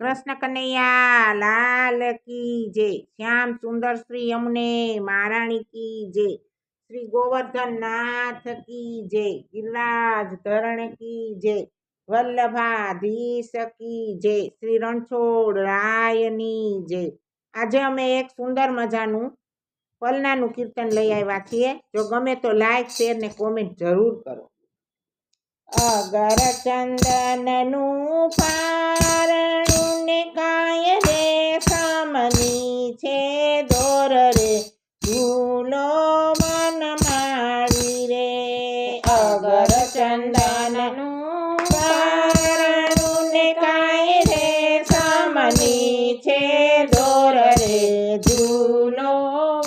કૃષ્ણ કનૈયા, લાલ કી જય. શ્યામ સુંદર શ્રી અમને મહારાણી કી જય. શ્રી ગોવર્ધન નાથ કી જય. ગિરિરાજ ધરણ કી જય. વલ્લભાધીશ કી જય. શ્રી રણછોડ રાયની જય. આજે અમે એક સુંદર મજાનું પલનાનું કીર્તન લઈ આવ્યા છીએ. જો ગમે તો લાઈક શેર ને કોમેન્ટ જરૂર કરો. અગર ચંદનનું પારણું કાય રે સામની છે દોર રે. ભૂલો મન માળી રે. અગર ચંદનનું પારણું ને કાય રે સામની છે દોર રે. ઝૂલો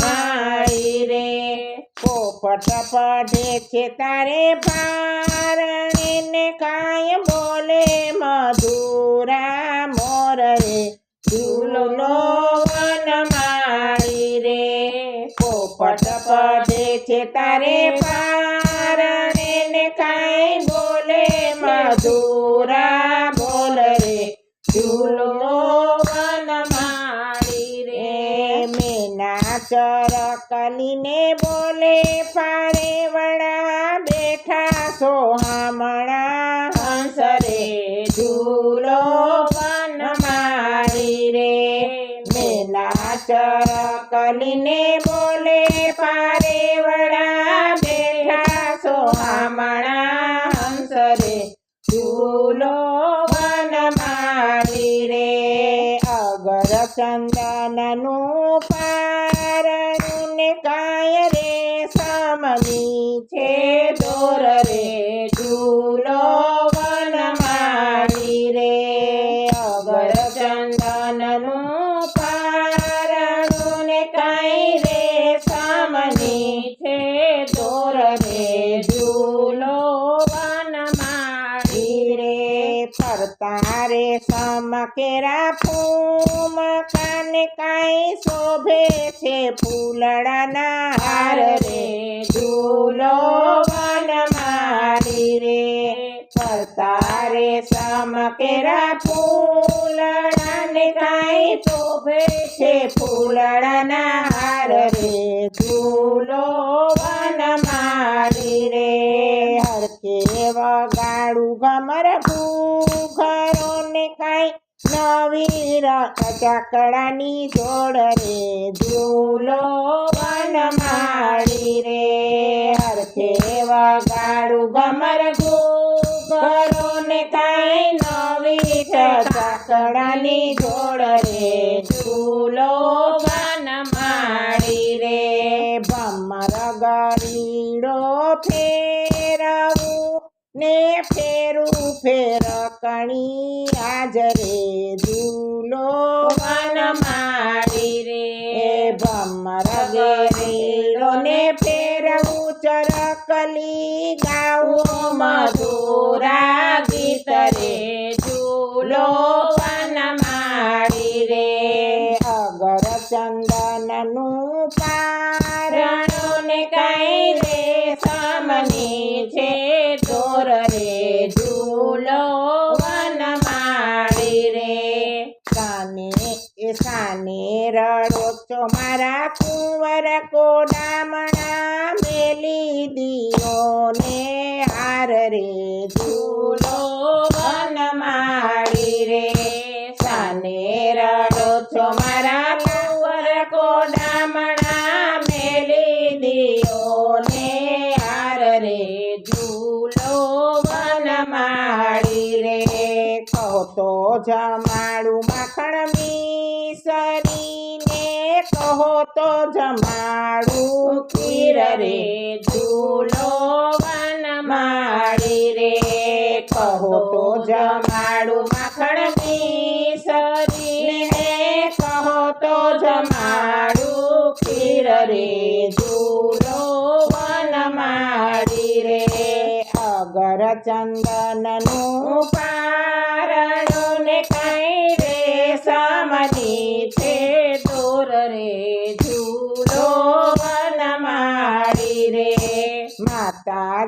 માળી રે. તારે પારણીને કાય બોલે મધુરા તારે પારણે ને કાય બોલે મધુરા બોલ રે. ઝૂલો વન મારી રે. મેના ચરકલીને બોલે પારે ચરકલીને બોલે, પારે વડા બેઠા સોહામણા હંસરે ઝૂલો વન મારી રે. અગર ચંદનનું પારણું ને કાય રે, સામની છે દોર રે ઝૂલો ફરતા રે સમકેરા ફૂમ કાને કાંઈ શોભે છે ફૂલડાના હાર રે. ઝૂલો વન મારી રે ફરતા રે સમકેરા ફૂલડાને કાંઈ શોભે છે ફૂલડાના હાર રે. ઝૂલો વન મારી રે, હરખે વગાડું ગમર ઘરો ને કાંઈ નવી ચાકડાની જોડ રે ઝૂલો વન માળી રે. હરખે વગાડું ગમર કરો ને કાંઈ નવી ચાકડાની જોડ રે ઝૂલો વન માળી રે. ભમર ગરીડો ફેરવું ને ફેરું ફેર કણી હાજરે ઝૂલો વન માળી રે. ભમર ગરીડો ને ફેરવું ચરકલી ગાવું મધુરા ગીત રે. ઝૂલો વન મારી રે. અગર ચંદનનું પારણું કાને એ સાને રડો છો મારા કુંવર કોડામણા મેલી દિયો ને? હાર રે ઝૂલો વન માળી રે. સાને રડો છો મારા કુંવર કોડામણા મેલી દિયો ને? હાર રે ઝૂલો વન માળી રે. કહો તો જમાડું તો જમાડું ખીર રે ઝૂલો વન માળી રે. કહો તો જમાડું માખણ મીસરીને, કહો તો જમાડું ખીર રે ઝૂલો વન માળી રે. અગર ચંદનનું પારણું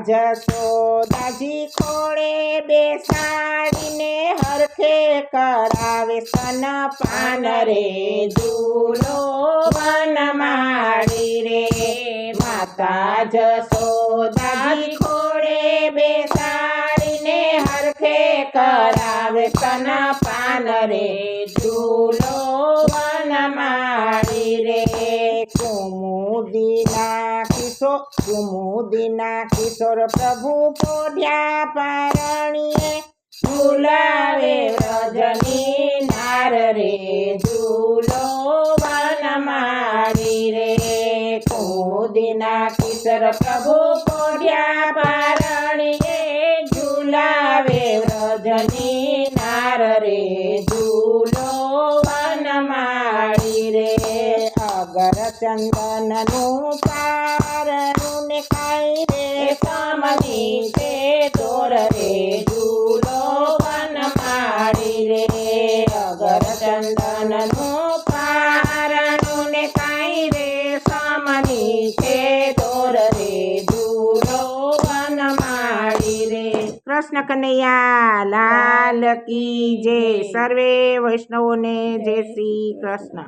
જશોદાજી ખોળે બેસાડીને હરખે કરાવે સન પાન રે. ઝૂલો વન માડી રે. માતા જસોદાજી ખોળે બેસાડીને હરખે કરાવે સન પાન રે. ઝૂલો વન માડી રે. કુમુદીના કિશોર કુમુદીના કિશોર પ્રભુ પોઢ્યા પારણીએ ઝુલાવે રજની નાર રે ઝૂલો વન મારી રે કુમુદીના કિશોર પ્રભુ પોઢ્યા પારણીએ ઝુલાવે રજની નાર રે ઝૂલો ચંદનનું પારણું ને ખાઈ રે સમજી તે દોર રે ઝૂલો વન માડી રે. અગર ચંદનનું પારણું ને ખાઈ રે સમજી તે દોર રે ઝૂલો વન માડી રે. કૃષ્ણ કનૈયા લાલ કી જય. સર્વે વૈષ્ણવોને જય શ્રી કૃષ્ણ.